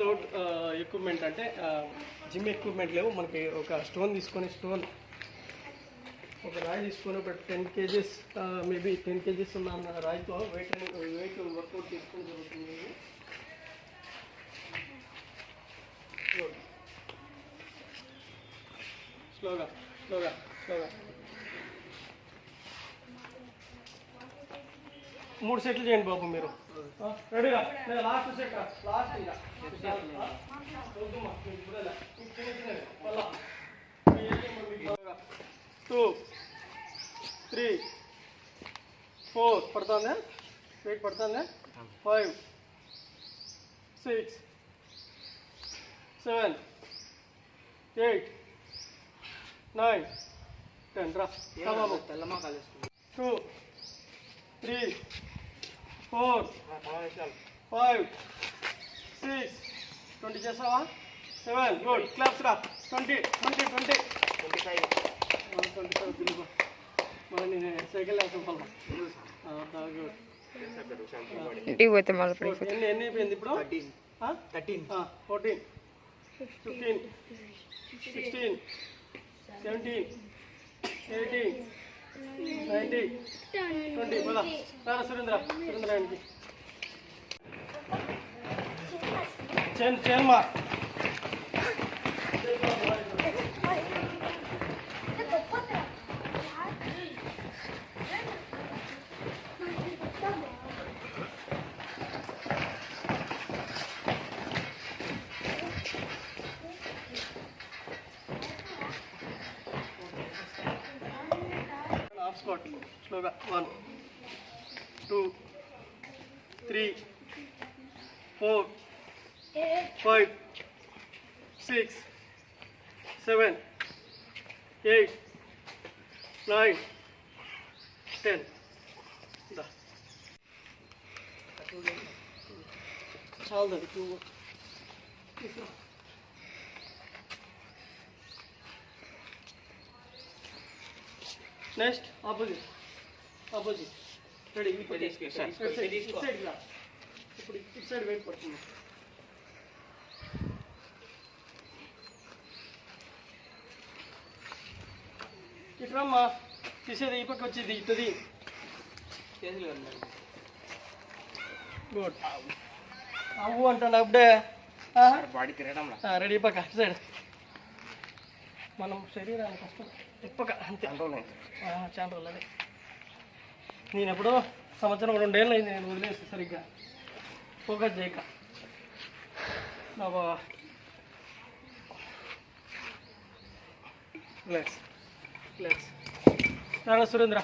Without equipment అంటే gym equipment లేవు మనకి ఒక స్టోన్ తీసుకొని స్టోన్ ఒక రాయి తీసుకొని ఒక ten kgs maybe ten kgs ఉన్న అన్న రాయితో వెయిట్ వెయిట్ వర్కౌట్ తీసుకొని జరుగుతుంది స్లోగా స్లోగా స్లోగా మూడు సెట్లు చేయండి బాబు మీరు. ఆ, రెడీగా లాస్ట్ సెట్ లాస్ట్ ఇంకా వద్దమ్మా, మీకు ఇప్పుడేలా. మీకు చిన్న చిన్నవి, మళ్ళా. Two three four. పడుతుందా? వెయిట్ పడుతుందా? Five six seven eight nine ten. రా. రా బాబు తెల్లమా కలుస్తుంది two three four five six twenty చేసావా సెవెన్ గుడ్. క్లాప్స్ రా. Twenty twenty twenty. Twenty five twenty five పిలుపు మరి నేను సైకిల్ వేసుకోవాలి గుడ్. ఇంటికి పోతే మళ్ళీ పడిపోతుంది ఎన్ని ఎన్ని అయిపోయింది ఇప్పుడు? Thirteen. Fourteen. Fifteen. Sixteen. Seventeen. Eighteen. Nineteen twenty పదా రారా సురేంద్ర సురేంద్ర ఆయనకి చేన్ చేన్మా హాఫ్ Squat స్లోగా one two three four five six seven eight nine ten. చాలు నెక్స్ట్ ఆపోజిట్ ఆపోజిట్ రెడీ ఇప్పుడు తీసుకో. సైడ్ తీసుకో. సైడ్ రా. ఇప్పుడు ఇటు సైడ్ వెయిట్ పడుతుంది ఇట్రమ్మా తీసేది ఈ పక్క వచ్చేది ఉన్నాయి గుడ్ అవ్వు అంటాను అప్పుడే బాడీ తిరగడం రెడీ పక్క సైడ్. మనం శరీరాన్ని కష్టం తిప్పక అంతే. చాలా రోజులు అదే నేను ఎప్పుడో సంవత్సరం రెండేళ్ళు అయింది నేను వదిలేసి సరిగ్గా ఫోకస్ చేయక. నా బాబా రిలాక్స్ రిలాక్స్ రారా సురేంద్ర.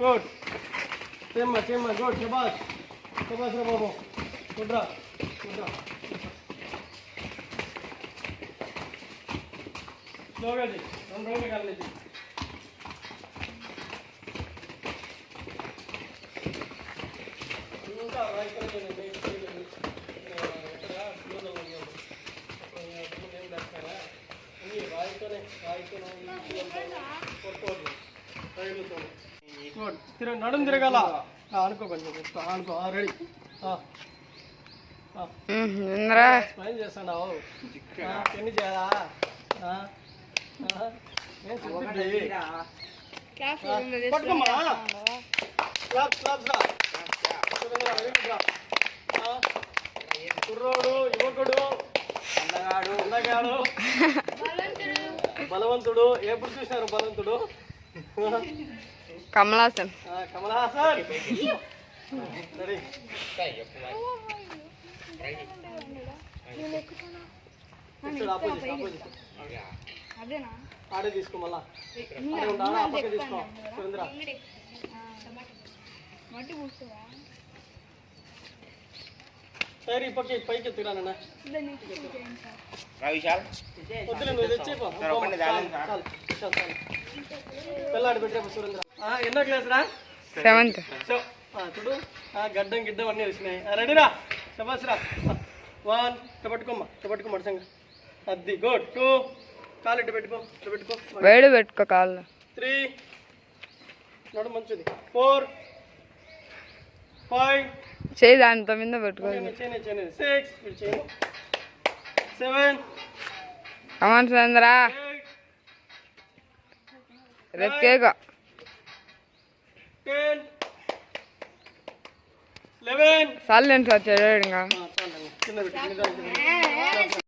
గుడ్ చేమ్మా చేమ్మా గుడ్ శబాష్ శబాష్ రా బాబు. గుడ్ రా. గుడ్ రా. స్లోగా రెండు రోజులు కాలేదు ఇంకా రాయితోనే రాయితోనే తిరగ నడుము తిరగాల. ఆ, అనుకో కొంచెం అనుకో రెడీ. ఆ, ఎన్ని చేయాలా? కుర్రోడు యువకుడు అందగాడు అందగాడు. బలవంతుడు ఎప్పుడు చూసినారు బలవంతుడు? కమలాసన్. ఆ, కమల్ హాసన్ రెడీ ఇక్కడ ఆపోజిట్. ఆపోజిట్ ఆడే తీసుకో మళ్ళా. పక్క తీసుకో సురేంద్ర. పైకి ఎత్తుకురా నాన్న. రవిశాల్? వద్దులే నువ్వు తెచ్చేపో పిల్లాడి పెట్టేపో సురేంద్ర. ఆ, ఎన్నో క్లాస్ రా? సెవెంత్. చూడు ఆ, గడ్డం గిడ్డం అన్నీ వచ్చినాయి. రెడీరా? శబాస్ రా. వన్ ఇట్ట పట్టుకోమ్మా ఇట్ట పట్టుకో మడసంగా అది గుడ్ టూ. కాలు పెట్టుకో పెట్టుకో. వేడి పెట్టుకో కాళ్ళు త్రీ నడు మంచిది. ఫోర్ ఫైవ్ చేయి దాంతో మీద సిక్స్ చేయను సెవెన్ కమాన్ సురేంద్ర. రేపు కేక్ టెన్ లెవెన్ సైలెన్స్ వచ్చాడు ఇంకా.